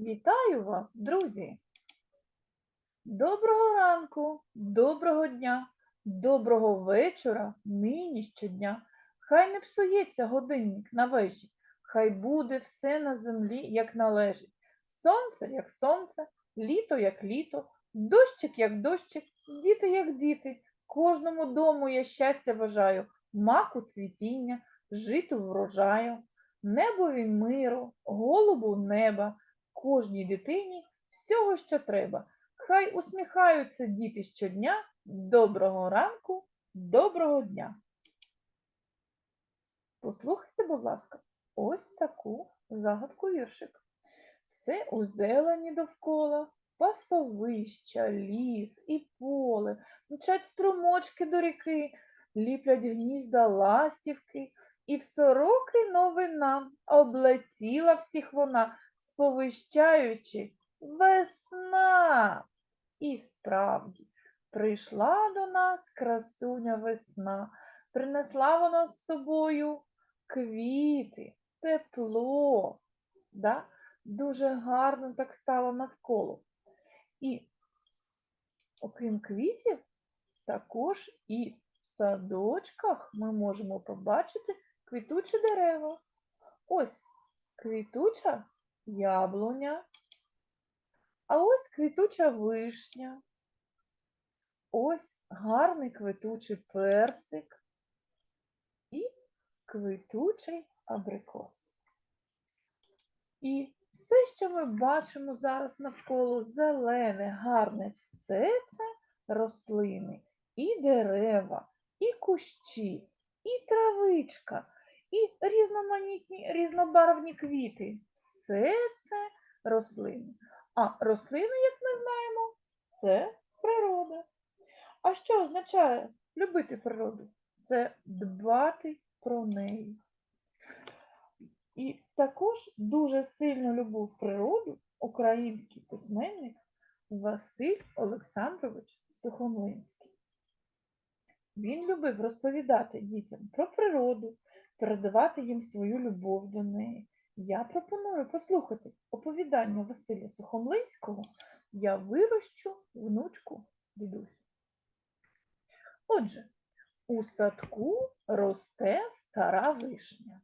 Вітаю вас, друзі! Доброго ранку, доброго дня, доброго вечора, нині щодня. Хай не псується годинник на вежі, хай буде все на землі, як належить. Сонце, як сонце, літо, як літо, дощик, як дощик, діти, як діти. Кожному дому я щастя бажаю, маку цвітіння, житу врожаю, небові миру, голубу неба кожній дитині всього, що треба. Хай усміхаються діти щодня. Доброго ранку, доброго дня. Послухайте, будь ласка, ось таку загадку віршик. Все у зелені довкола, пасовища, ліс і поле, мчать струмочки до ріки, ліплять гнізда ластівки, і в сороки новина облетіла всіх вона, сповищаючи весна. І справді прийшла до нас красуня весна, принесла вона з собою квіти, тепло. Да? Дуже гарно так стало навколо. І окрім квітів, також і в садочках ми можемо побачити квітучі дерева. Ось квітуча яблуня, а ось квітуча вишня, ось гарний квітучий персик і квітучий абрикос. І все, що ми бачимо зараз навколо зелене, гарне, все це рослини, і дерева, і кущі, і травичка, і різноманітні різнобарвні квіти. Все це рослини. А рослини, як ми знаємо, це природа. А що означає любити природу? Це дбати про неї. І також дуже сильно любив природу український письменник Василь Олександрович Сухомлинський. Він любив розповідати дітям про природу, передавати їм свою любов до неї. Я пропоную послухати оповідання Василя Сухомлинського Я вирощу внучку дідусь. Отже, у садку росте стара вишня.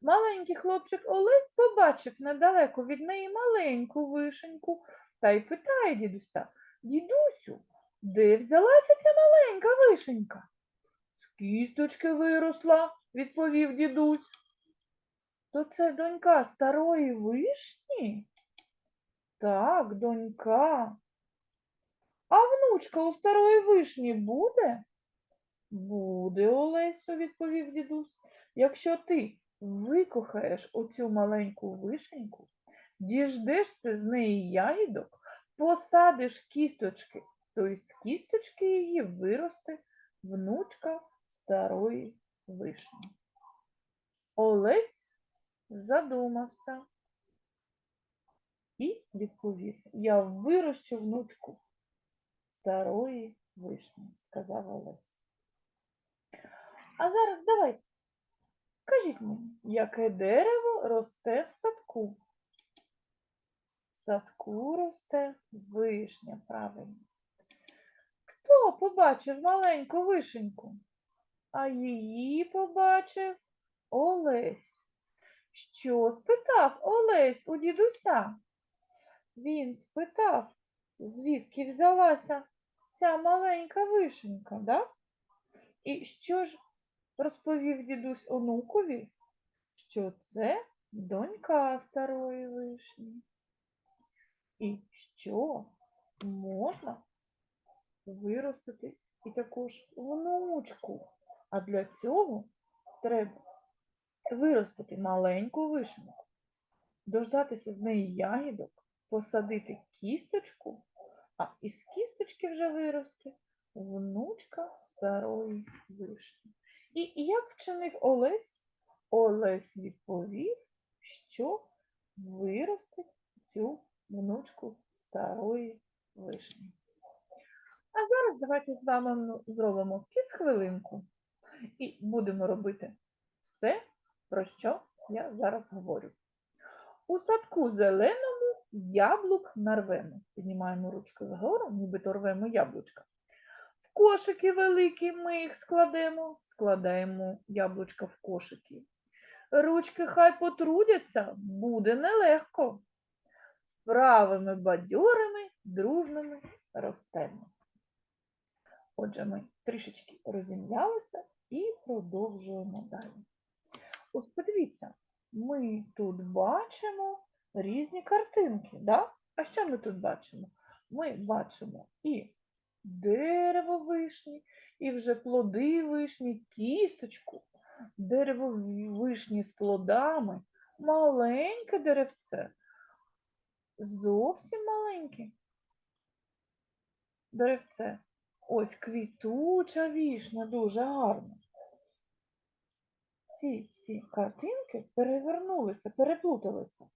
Маленький хлопчик Олесь побачив недалеко від неї маленьку вишеньку та й питає дідуся Дідусю, де взялася ця маленька вишенька? З кісточки виросла, відповів дідусь. То це донька старої вишні? Так, донька. А внучка у старої вишні буде? Буде, Олесю, відповів дідусь. Якщо ти викохаєш оцю маленьку вишеньку, діждешся з неї ягідок, посадиш кісточки, то із кісточки її виросте внучка старої вишні. Олесь задумався і відповів, я вирощу внучку старої вишні, сказав Олесь. А зараз давайте, кажіть мені, яке дерево росте в садку? В садку росте вишня, правильно. Хто побачив маленьку вишеньку? А її побачив Олесь. Що спитав Олесь у дідуся? Він спитав, звідки взялася ця маленька вишенька, да? І що ж розповів дідусь онукові? Що це донька старої вишні. І що можна виростити і також внучку. А для цього треба виростити маленьку вишеньку, дождатися з неї ягідок, посадити кісточку, а із кісточки вже виросте внучка старої вишні. І як вчинив Олесь? Олесь відповів, що виростить цю внучку старої вишні. А зараз давайте з вами ну, зробимо фізхвилинку і будемо робити все, про що я зараз говорю. У садку зеленому яблук нарвемо. Піднімаємо ручки вгору, нібито рвемо яблучка. В кошики великі ми їх складемо, складаємо яблучка в кошики. Ручки хай потрудяться, буде нелегко. Правими бадьорими, дружними ростемо. Отже, ми трішечки розім'ялися і продовжуємо далі. Ось подивіться, ми тут бачимо різні картинки, да? А що ми тут бачимо? Ми бачимо і дерево вишні, і вже плоди вишні, кісточку, дерево вишні з плодами, маленьке деревце, зовсім маленьке деревце. Ось квітуча вішня, дуже гарна. Ці всі картинки перевернулися, переплуталися.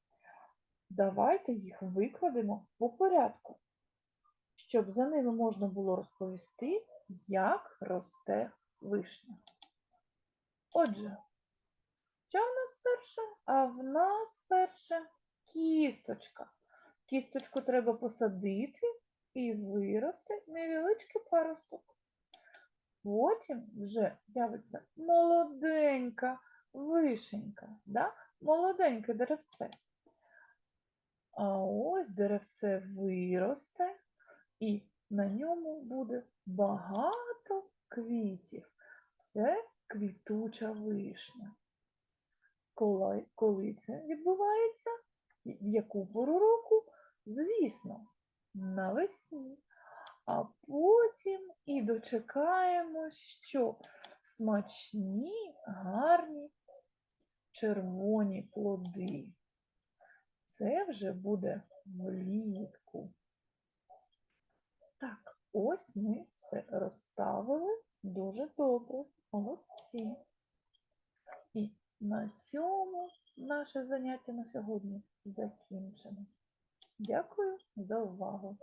Давайте їх викладемо по порядку, щоб за ними можна було розповісти, як росте вишня. Отже, що в нас перше? А в нас перше кісточка. Кісточку треба посадити і виросте невеличкий паросток. Потім вже з'явиться молоденька вишенька, да? молоденьке деревце. А ось деревце виросте, і на ньому буде багато квітів. Це квітуча вишня. Коли, коли це відбувається? В яку пору року? Звісно, навесні. А потім і дочекаємось, що смачні, гарні червоні плоди. Це вже буде влітку. Так, ось ми все розставили дуже добре. Молодці. І на цьому наше заняття на сьогодні закінчено. Дякую за увагу.